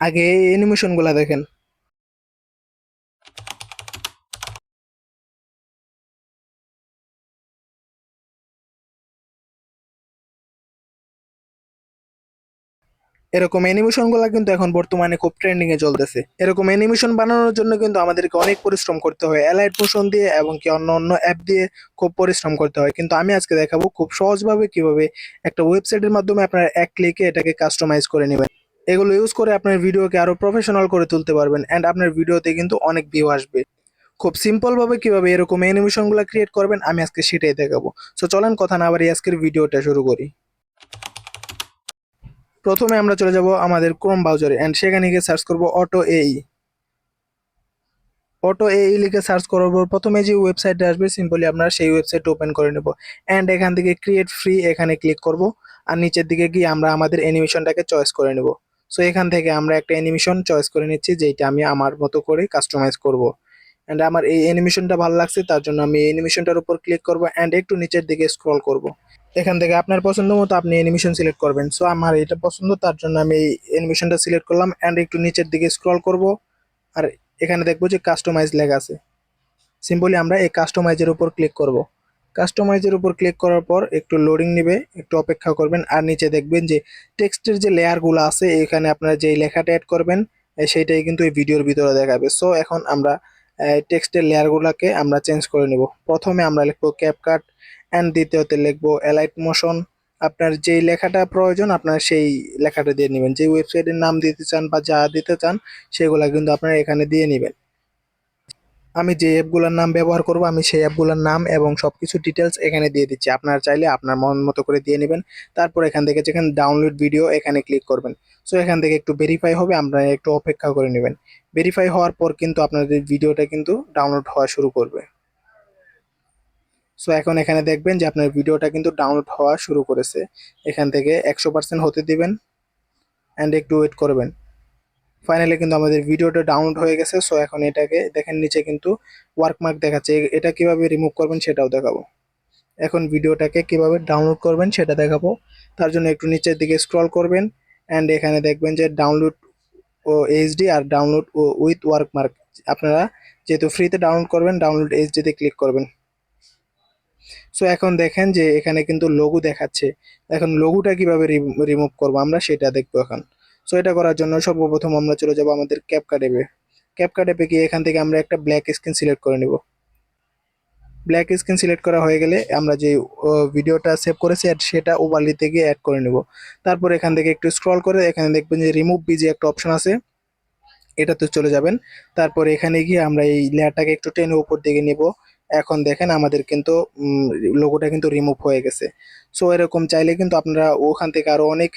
আগে অ্যানিমেশনগুলো দেখেন। এরকম অ্যানিমেশনগুলা কিন্তু এখন বর্তমানে খুব ট্রেন্ডিং এ চলতেছে। এরকম অ্যানিমেশন বানানোর জন্য কিন্তু আমাদেরকে অনেক পরিশ্রম করতে হয়। অ্যালাইট মোশন দিয়ে এবং কি অন্য অন্য অ্যাপ দিয়ে খুব পরিশ্রম করতে হয়। কিন্তু আমি আজকে দেখাবো খুব সহজভাবে কীভাবে একটা ওয়েবসাইটের মাধ্যমে আপনার এক ক্লিকে এটাকে কাস্টমাইজ করে নেবেন। এগুলো ইউজ করে আপনার ভিডিওকে আরও প্রফেশনাল করে তুলতে পারবেন এন্ড আপনার ভিডিওতে কিন্তু অনেক ভিউ আসবে। খুব সিম্পল ভাবে কীভাবে এরকম অ্যানিমেশনগুলা ক্রিয়েট করবেন, আমি আজকে সেটাই দেখাবো। সো চলেন কথা না বাড়ি আজকের ভিডিওটা শুরু করি। প্রথমে আমরা চলে যাব আমাদের ক্রোম ব্রাউজারে এন্ড সেখানে গিয়ে সার্চ করব অটো এই অটো এই লিখে সার্চ করার পর প্রথমে যে ওয়েবসাইটটা আসবে সিম্পলি আমরা সেই ওয়েবসাইট ওপেন করে নেব। এন্ড এখান থেকে ক্রিয়েট ফ্রি এখানে ক্লিক করব। আর নিচের দিকে গিয়ে আমরা আমাদের অ্যানিমেশনটাকে চয়েস করে নেব। সো এখান থেকে আমরা একটা অ্যানিমেশন চয়েস করে নিচ্ছি যেটা আমি আমার মতো করে কাস্টমাইজ করব। এন্ড আমার এই অ্যানিমেশনটা ভালো লাগছে, তার জন্য আমি এই অ্যানিমেশনটার উপর ক্লিক করব এন্ড একটু নিচের দিকে স্ক্রল করব। এখান থেকে আপনার পছন্দ মতো আপনি অ্যানিমেশন সিলেক্ট করবেন। সো আমার এটা পছন্দ, তার জন্য আমি এই অ্যানিমেশনটা সিলেক্ট করলাম এন্ড একটু নিচের দিকে স্ক্রল করব। আর এখানে দেখব যে কাস্টমাইজ লেখা আছে। সিম্পলি আমরা এই কাস্টমাইজের উপর ক্লিক করব। কাস্টমাইজের উপর ক্লিক করার পর একটু লোডিং নেবে, একটু অপেক্ষা করবেন, আর নিচে দেখবেন যে টেক্সটের যে লেয়ারগুলো আছে, এখানে আপনারা যেই লেখাটা অ্যাড করবেন সেইটাই কিন্তু এই ভিডিওর ভিতরে দেখাবে। সো এখন আমরা টেক্সটের লেয়ারগুলোকে আমরা চেঞ্জ করে নেব। প্রথমে আমরা লিখব ক্যাপকাট অ্যান্ড দ্বিতীয়তে লিখব অ্যালাইট মোশন আপনার যেই লেখাটা প্রয়োজন, আপনার সেই লেখাটা দিয়ে নেবেন। যে ওয়েবসাইটের নাম দিতে চান বা যা দিতে চান, সেগুলা কিন্তু আপনারা এখানে দিয়ে নেবেন। আমি যে অ্যাপগুলোর নাম ব্যবহার করব, আমি সেই অ্যাপগুলোর নাম এবং সব কিছু ডিটেলস এখানে দিয়ে দিচ্ছি। আপনার চাইলে আপনার মন মতো করে দিয়ে নেবেন। তারপর এখান থেকে যেখানে ডাউনলোড ভিডিও এখানে ক্লিক করবেন। সো এখান থেকে একটু ভেরিফাই হবে আপনারা একটু অপেক্ষা করে নেবেন। ভেরিফাই হওয়ার পর কিন্তু আপনাদের ভিডিওটা কিন্তু ডাউনলোড হওয়া শুরু করবে। সো এখন এখানে দেখবেন যে আপনার ভিডিওটা কিন্তু ডাউনলোড হওয়া শুরু করেছে। এখান থেকে একশো পার্সেন্ট হতে দিবেন। অ্যান্ড একটু ওয়েট করবেন। ফাইনালি কিন্তু আমাদের ভিডিওটা ডাউনলোড হয়ে গেছে সো এখন এটাকে দেখেন নিচে কিন্তু ওয়ার্কমার্ক দেখাচ্ছে। এটা কীভাবে রিমুভ করবেন সেটাও দেখাবো। এখন ভিডিওটাকে কীভাবে ডাউনলোড করবেন সেটা দেখাবো। তার জন্য একটু নিচের দিকে স্ক্রল করবেন অ্যান্ড এখানে দেখবেন যে ডাউনলোড ও এইচডি আর ডাউনলোড ও উইথ ওয়ার্কমার্ক আপনারা যেহেতু ফ্রিতে ডাউনলোড করবেন ডাউনলোড এইচডিতে ক্লিক করবেন। সো এখন দেখেন যে এখানে কিন্তু লোগো দেখাচ্ছে। এখন লোগোটা কীভাবে রিমুভ করব আমরা সেটা দেখব এখন। সো এটা করার জন্য সর্বপ্রথম আমরা চলে যাব আমাদের ক্যাপকাট অ্যাপে ক্যাপকাট অ্যাপে গিয়ে এখান থেকে আমরা একটা ব্ল্যাক স্ক্রিন সিলেক্ট করে নেব। ব্ল্যাক স্ক্রিন সিলেক্ট করা হয়ে গেলে আমরা যে ভিডিওটা সেভ করেছি সেটা ওভারলিতে গিয়ে অ্যাড করে নেব। তারপর এখান থেকে একটু স্ক্রল করে এখানে দেখবেন যে রিমুভ বিজি একটা অপশন আছে। এটাতে চলে যাবেন। তারপর এখানে গিয়ে আমরা এই লেয়ারটাকে একটু টেনে উপর দিকে নিব। এখন দেখেন আমাদের কিন্তু লোগোটা কিন্তু রিমুভ হয়ে গেছে। সো এরকম চাইলে কিন্তু আপনারা ওখান থেকে আরও অনেক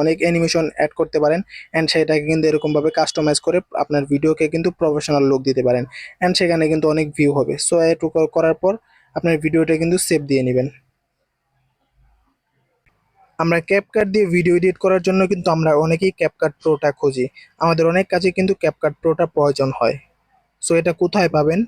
অনেক অ্যানিমেশন অ্যাড করতে পারেন অ্যান্ড সেটাকে কিন্তু এরকমভাবে কাস্টমাইজ করে আপনার ভিডিওকে কিন্তু প্রফেশনাল লুক দিতে পারেন অ্যান্ড সেখানে কিন্তু অনেক ভিউ হবে। সো এটুকু করার পর আপনার ভিডিওটা কিন্তু সেভ দিয়ে নেবেন। আমরা ক্যাপকাট দিয়ে ভিডিও এডিট করার জন্য কিন্তু আমরা অনেকেই ক্যাপকাট প্রোটা খুঁজি। আমাদের অনেক কাজে কিন্তু ক্যাপকাট প্রোটা প্রয়োজন হয়। সো এটা কোথায় পাবেন?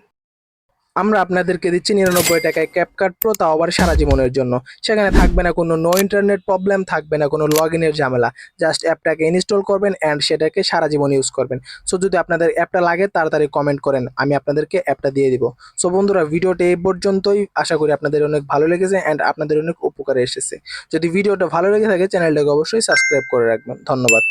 আমরা আপনাদেরকে দিচ্ছি নিরানব্বই টাকায় ক্যাপকাট প্রো তাও আবার সারা জীবনের জন্য। সেখানে থাকবে না কোনো নো ইন্টারনেট প্রবলেম থাকবে না কোনো লগ ইনের ঝামেলা। জাস্ট অ্যাপটাকে ইনস্টল করবেন অ্যান্ড সেটাকে সারা জীবন ইউজ করবেন। সো যদি আপনাদের অ্যাপটা লাগে, তাড়াতাড়ি কমেন্ট করেন, আমি আপনাদেরকে অ্যাপটা দিয়ে দিব। সো বন্ধুরা, ভিডিওটা এই পর্যন্তই। আশা করি আপনাদের অনেক ভালো লেগেছে অ্যান্ড আপনাদের অনেক উপকারে এসেছে। যদি ভিডিওটা ভালো লেগে থাকে চ্যানেলটাকে অবশ্যই সাবস্ক্রাইব করে রাখবেন। ধন্যবাদ।